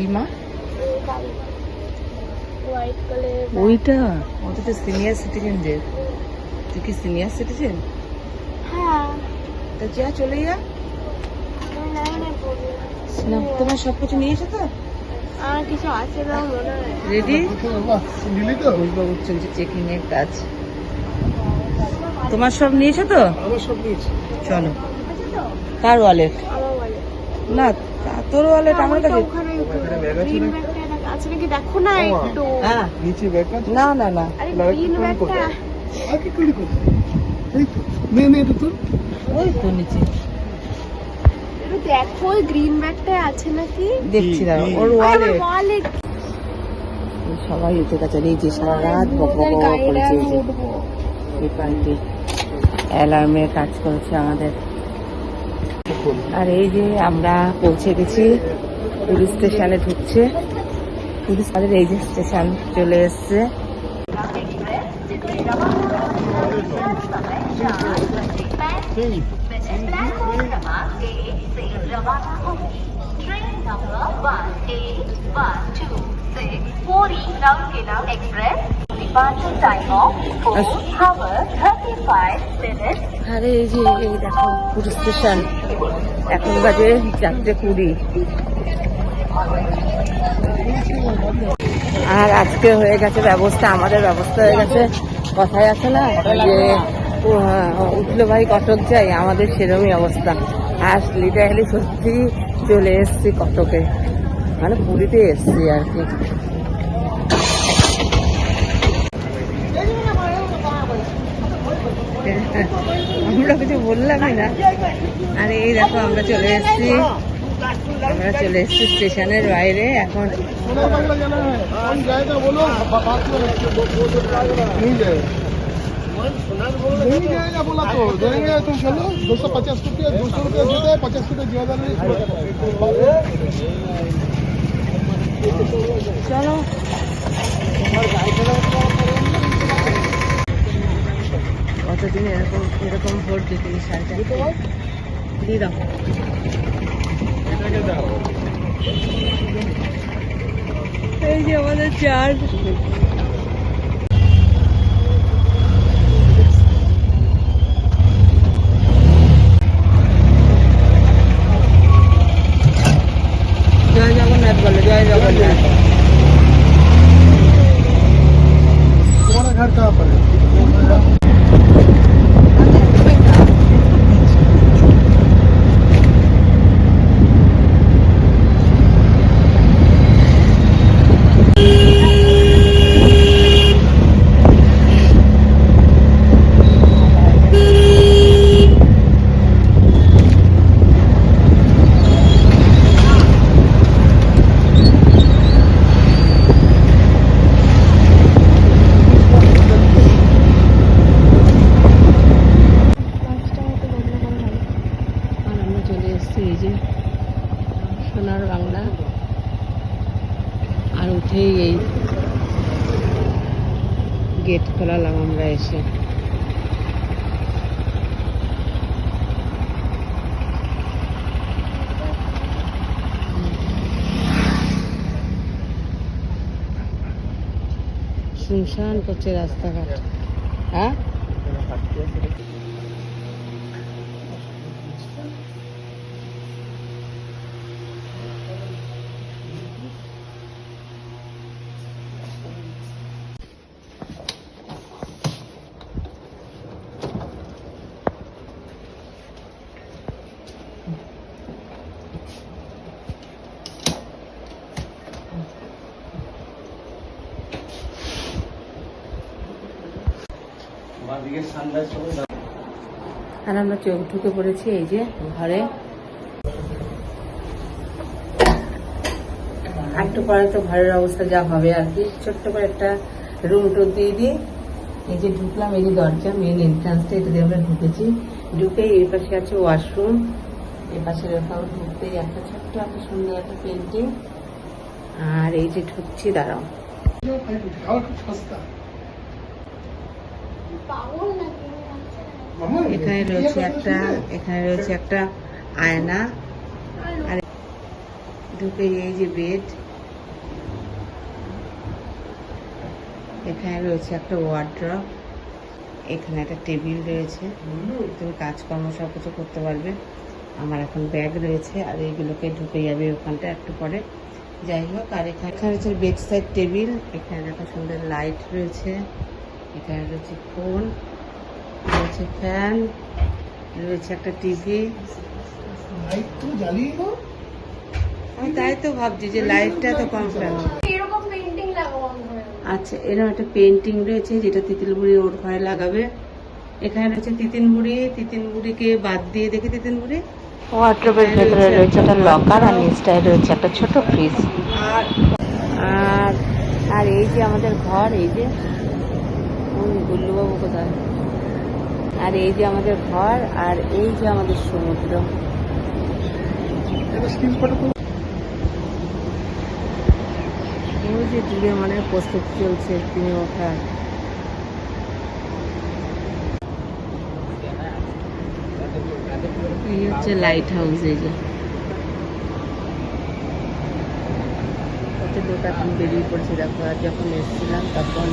কি মা ওইটা? ওটা তো সিনিয়র সিটিজেনদের তুই কি সিনিয়র সিটিজেন হ্যাঁ। তা যা চলে যা। তোমার সব কিছু নিয়েছো তো। আর কিছু আছে না রেডি চলছে চেকিং এর কাজ। তোমার সব নিয়েছো তো? সব নিয়েছি। চলো। কার ওয়ালেট না তা- তোর ওয়ালেট আমার কাছে? না? হ্যাঁ। না না না। গ্রিন ওই তো নিচে। দেখো ব্যাগটা আছে নাকি? দেখছি দাঁড়াও ওর ওয়ালেট ওয়ালেট সবাই উঠে গেছে এই যে সারা রাত বক বক বক করেছে এই যে। এই পার্টি অ্যালার্মে কাজ করেছে আমাদের। আর এই যে আমরা পৌঁছে গেছি, পুলিশ স্টেশনে ঢুকছে পুলিশ আমাদের এই যে স্টেশন চলে এসছে Puri Raurkela Express. Departure time of 4 hours 35 minutes. আরে এই যে, এই দেখো, পুলিশ স্টেশন এখন বাজে চারটে কুড়ি। আর আজকে হয়ে গেছে ব্যবস্থা আমাদের ব্যবস্থা হয়ে গেছে। কথায় আছে না যে হ্যাঁ, উঠল ভাই কটক যাই আমাদের সেরমই অবস্থা। আর লিটারালি সত্যি চলে এসছি কটকে। মানে পুরীতে এসছি আর কি আমরা কিছু বললাম না। আর এই দেখো, আমরা চলে এসেছি। আমরা চলে এসেছি স্টেশনের বাইরে। এখন দুশো চলো। কতদিন এরকম এরকম ভোট দিতে এই শাড়িটা দিয়ে দাও এই যে আমাদের চার জয় জগন্নাথ বলো জয় জগন্নাথ तुम्हारा घर कहाँ पर है করছে রাস্তাঘাট। হ্যাঁ? আর আমরা চোখ ঢুকে পড়েছি এই যে ঘরে। একটু পরে তো ঘরের অবস্থা যা হবে আর কি। ছোট্ট করে একটা রুম টুম দিয়ে দিয়ে এই যে ঢুকলাম এই যে দরজা মেন এন্ট্রান্সটা এটা দিয়ে আমরা ঢুকেছি। ঢুকে এই পাশে আছে ওয়াশরুম এই পাশে এরকম ঢুকতেই একটা ছোট্ট একটা সুন্দর একটা পেন্টিং আর এই যে ঢুকছি দাঁড়াও। और এখানে রয়েছে একটা এখানে রয়েছে একটা আয়না। আর ঢুকে এই যে বেড এখানে রয়েছে একটা ওয়ার্ড্রপ এখানে একটা টেবিল রয়েছে। তুমি কাজকর্ম সব কিছু করতে পারবে। আমার এখন ব্যাগ রয়েছে আর এইগুলোকে ঢুকে যাবে ওখানটা একটু পরে। যাই হোক আর এখানে এখানে রয়েছে বেড সাইড টেবিল এখানে দেখো সুন্দর লাইট রয়েছে। এখানে রয়েছে ফোন রয়েছে ফ্যান রয়েছে একটা টিভি। আমি তাই তো ভাবছি যে লাইটটা তো কম কেন আচ্ছা এরকম একটা পেন্টিং রয়েছে যেটা তিতিলবুড়ি ওর ঘরে লাগাবে। এখানে রয়েছে তিতিন বুড়ি তিতিন বুড়িকে বাদ দিয়ে দেখে তিতিন বুড়ি ওয়ার্ড্রোবের ভেতরে রয়েছে একটা লকার আর নিচটায় রয়েছে একটা ছোট ফ্রিজ আর আর আর এই যে আমাদের ঘর এই যে ওই গুল্লুবাবু কোথায়? আর এই যে আমাদের ঘর আর এই যে আমাদের সমুদ্র। ওই যে দূরে মানে প্রস্তুতি চলছে তিনি ওঠার এই হচ্ছে লাইট হাউস এই যে। কত লোক এখন বেরিয়ে পড়ছে দেখো আর যখন এসেছিলাম তখন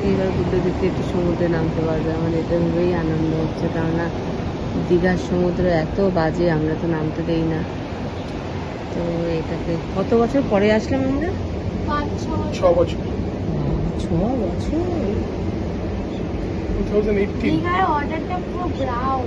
এইবার বুদ্ধ দিকে একটু সমুদ্রে নামতে পারবে আমার এটা ভেবেই আনন্দ হচ্ছে কেননা দীঘার সমুদ্র এত বাজে আমরা তো নামতে দেই না। তো এটাতে কত বছর পরে আসলাম আমরা? ছ বছর। ছ বছর। টু থাউজেন্ড এইটিন দীঘার অর্ডারটা পুরো ব্রাউন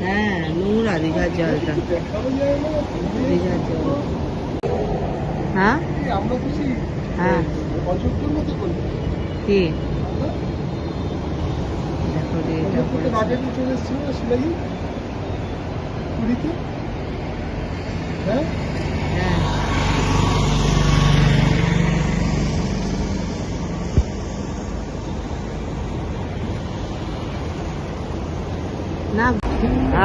হ্যাঁ নোংরা দীঘার জলটা। জল। হ্যাঁ? হ্যাঁ। কি? দেখো হ্যাঁ না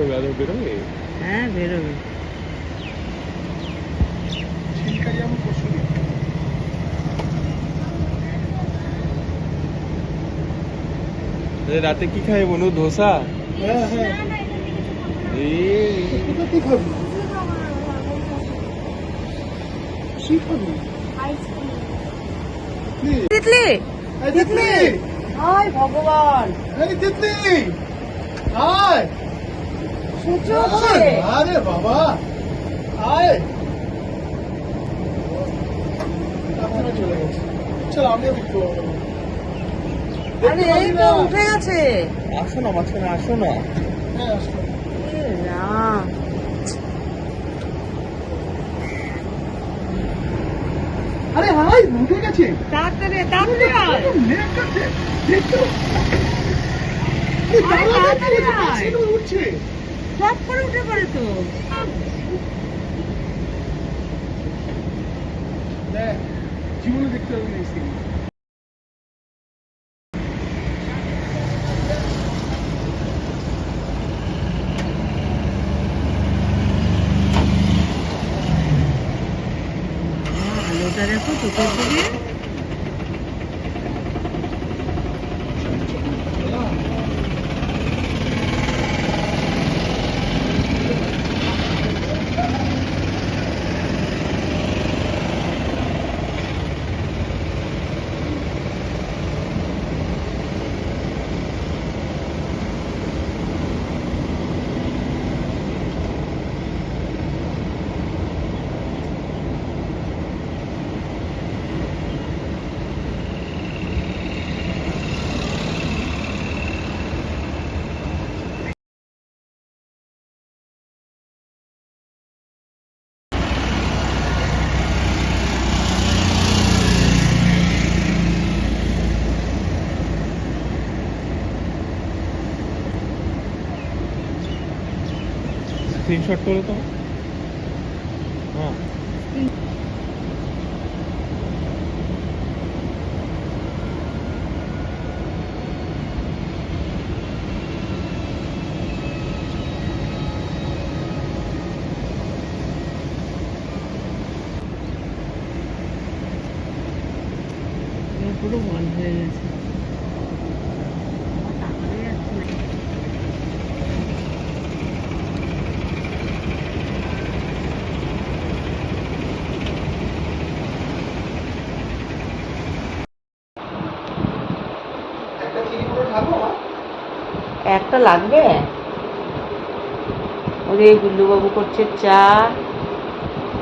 বেরোবে আদৌ বেরোবে? হ্যাঁ বেরোবে। রাতে কি খাই বনু? ধোসা. তিতলি! তিতলি! ভগবান! তিতলি! আয়, আরে বাবা। আয়। চলে গেছে। চল আমিও দেখতে পাবো। আরে এই তো উঠে গেছে। আসো না মাঝখানে আসো না। হ্যাঁ আরে হাই উঠে গেছে। তাড়াতাড়ি উঠছে। সব করে উঠে পড়ে তো দেখ জীবনে দেখতে পাবি না এই সিন আলোটা দেখো চোখের দিকে স্ক্রিনশট করে তো হ্যাঁ পুরো বন্ধ হয়ে গেছে একটা লাগবে? ওরে গুল্লুবাবু করছে চা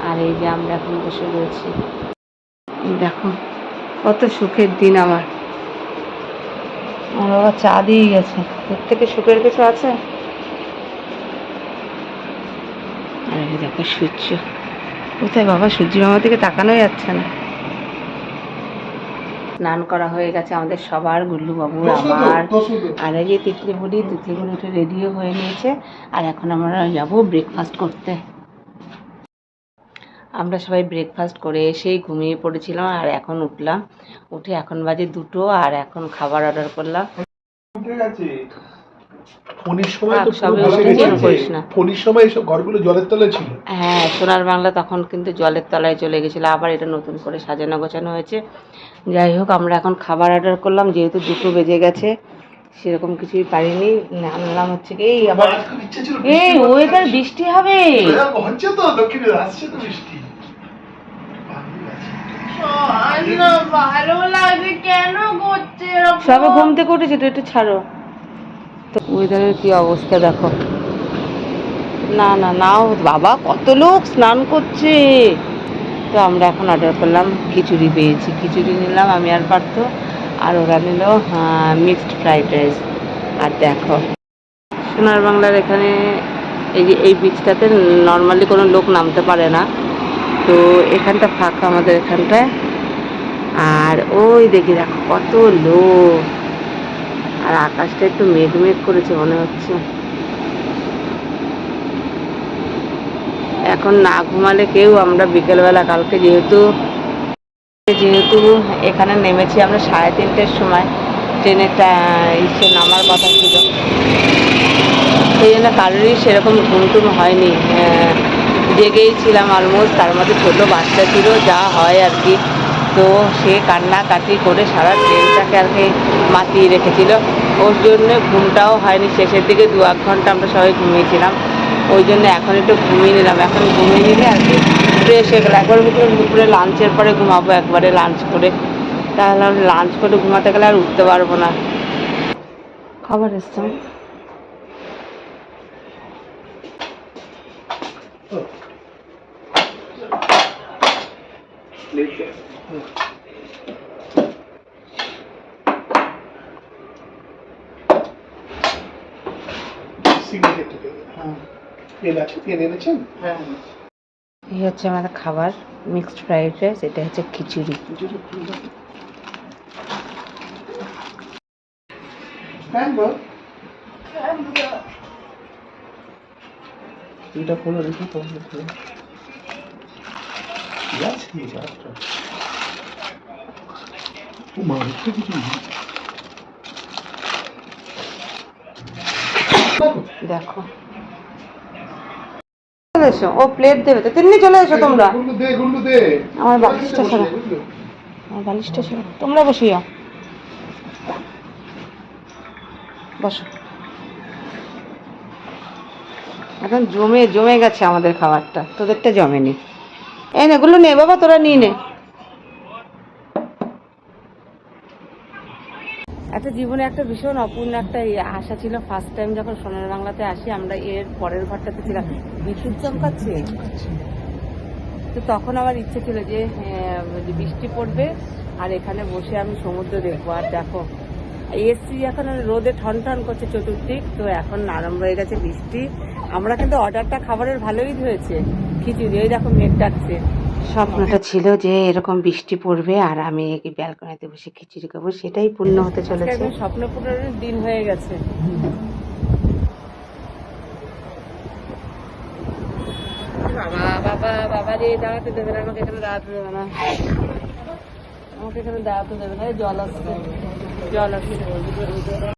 আর এই যে আমরা এখন বসে রয়েছি। দেখো, কত সুখের দিন আমার। আমার বাবা চা দিয়ে গেছে। এর থেকে সুখের কিছু আছে? আর দেখো সূর্য। কোথায় বাবা? সূর্য মামার থেকে তাকানোই যাচ্ছে না। স্নান করা হয়ে গেছে আমাদের সবার গুল্লু বাবু আমার আর এই যে তিতলি বুড়ি তিতলি বুড়ি উঠে রেডিও হয়ে নিয়েছে আর এখন আমরা যাব ব্রেকফাস্ট করতে। আমরা সবাই ব্রেকফাস্ট করে এসেই ঘুমিয়ে পড়েছিলাম আর এখন উঠলাম। উঠে এখন বাজে দুটো আর এখন খাবার অর্ডার করলাম। ফোনের সময় তো পুরো। ফোনের সময় এইসব ঘরগুলো জলের তলে ছিল? হ্যাঁ সোনার বাংলা তখন কিন্তু জলের তলায় চলে গেছিল আবার এটা নতুন করে সাজানো গোছানো হয়েছে। যাই হোক আমরা এখন খাবার অর্ডার করলাম যেহেতু দুটো বেজে গেছে সেরকম কিছুই পারিনি। আনলাম হচ্ছে কি এই আবার আমার খুব ইচ্ছে ছিল এই ওয়েদার বৃষ্টি হবে। হ্যাঁ, হচ্ছে তো দক্ষিণে আসছে তো বৃষ্টি। ভালো লাগে কেন করছে এরকম? সবে ঘুম থেকে উঠেছে তো একটু ছাড়ো। তো ওয়েদারের কি অবস্থা দেখো। না না নাও বাবা, কত লোক স্নান করছে। তো আমরা এখন অর্ডার করলাম, খিচুড়ি পেয়েছি। খিচুড়ি নিলাম, আমি আর পার্থ, আর ওরা নিল মিক্সড ফ্রাইড রাইস আর দেখো, সোনার বাংলার এখানে এই যে এই বিচটাতে নর্মালি কোনো লোক নামতে পারে না। তো এখানটা ফাঁকা আমাদের এখানটায়। আর ওই দেখি, দেখো, কত লোক। আর আকাশটা একটু মেঘ মেঘ করেছে মনে হচ্ছে। এখন না ঘুমালে কেউ আমরা বিকেলবেলা কালকে যেহেতু যেহেতু এখানে নেমেছি আমরা সাড়ে তিনটের সময়। ট্রেনেরটা ইসে নামার কথা ছিল। সেই জন্য কারোরই সেরকম ঘুম টুম হয়নি জেগেই ছিলাম অলমোস্ট তার মধ্যে ছোটো বাচ্চা ছিল, যা হয় আর কি। তো সে কান্নাকাটি করে সারা ট্রেনটাকে আর কি মাতিয়ে রেখেছিল। ওর জন্য ঘুমটাও হয়নি, শেষের দিকে দু এক ঘণ্টা আমরা সবাই ঘুমিয়েছিলাম। ওই জন্য এখন একটু ঘুমিয়ে নিলাম। এখন ঘুমিয়ে নিলে আর কি ফ্রেশ হয়ে গেলো। একবার দুপুরে লাঞ্চের পরে ঘুমাবো একবারে লাঞ্চ করে। তাহলে আমি লাঞ্চ করে ঘুমাতে গেলে আর উঠতে পারব না। খাবার এসছে। সিগনেচার থেকে হ্যাঁ আছে এনেছেন? হ্যাঁ। এই হচ্ছে আমাদের খাবার মিক্সড ফ্রাইড রাইস এটা হচ্ছে খিচুড়ি। হ্যাঁ এটা খোলো দেখি খোলো খোলো কি আছে কিছু। দেখো। চলে এসো ও প্লেট দেবে তো। তিন্নি চলে এসো তোমরা। আমার বালিশটা বসে সরা। আমার বালিশটা ছিল তোমরা বসিও বসো। এখন জমে জমে গেছে আমাদের খাবারটা। তোদেরটা জমেনি। এই নে এগুলো নে বাবা তোরা নিয়ে নে। একটা জীবনে একটা ভীষণ অপূর্ণ একটা ইয়ে আশা ছিল ফার্স্ট টাইম যখন সোনার বাংলাতে আসি আমরা এর পরের ঘরটাতে ছিলাম। বিদ্যুৎ চমকাচ্ছে তো তখন আমার ইচ্ছে ছিল যে হ্যাঁ, বৃষ্টি পড়বে আর এখানে বসে আমি সমুদ্র দেখব। আর দেখো এসছি এখন রোদে ঠন ঠন করছে চতুর্দিক তো এখন আরম্ভ হয়ে গেছে বৃষ্টি। আমরা কিন্তু অর্ডারটা খাবারের ভালোই হয়েছে খিচুড়ি। ওই দেখো মেঘ ডাকছে। স্বপ্নটা ছিল যে এরকম বৃষ্টি পড়বে আর আমি ব্যালকনিতে বসে খিচুড়ি খাব সেটাই পূর্ণ হতে চলেছে। স্বপ্ন পূরণের দিন হয়ে গেছে। বাবা বাবা বাবা রে দাঁড়াতে দেবে না আমাকে এখানে দাঁড়াতে দেবে না। আমাকে এখানে দাঁড়াতে দেবে না জল আসছে। জল আসছে।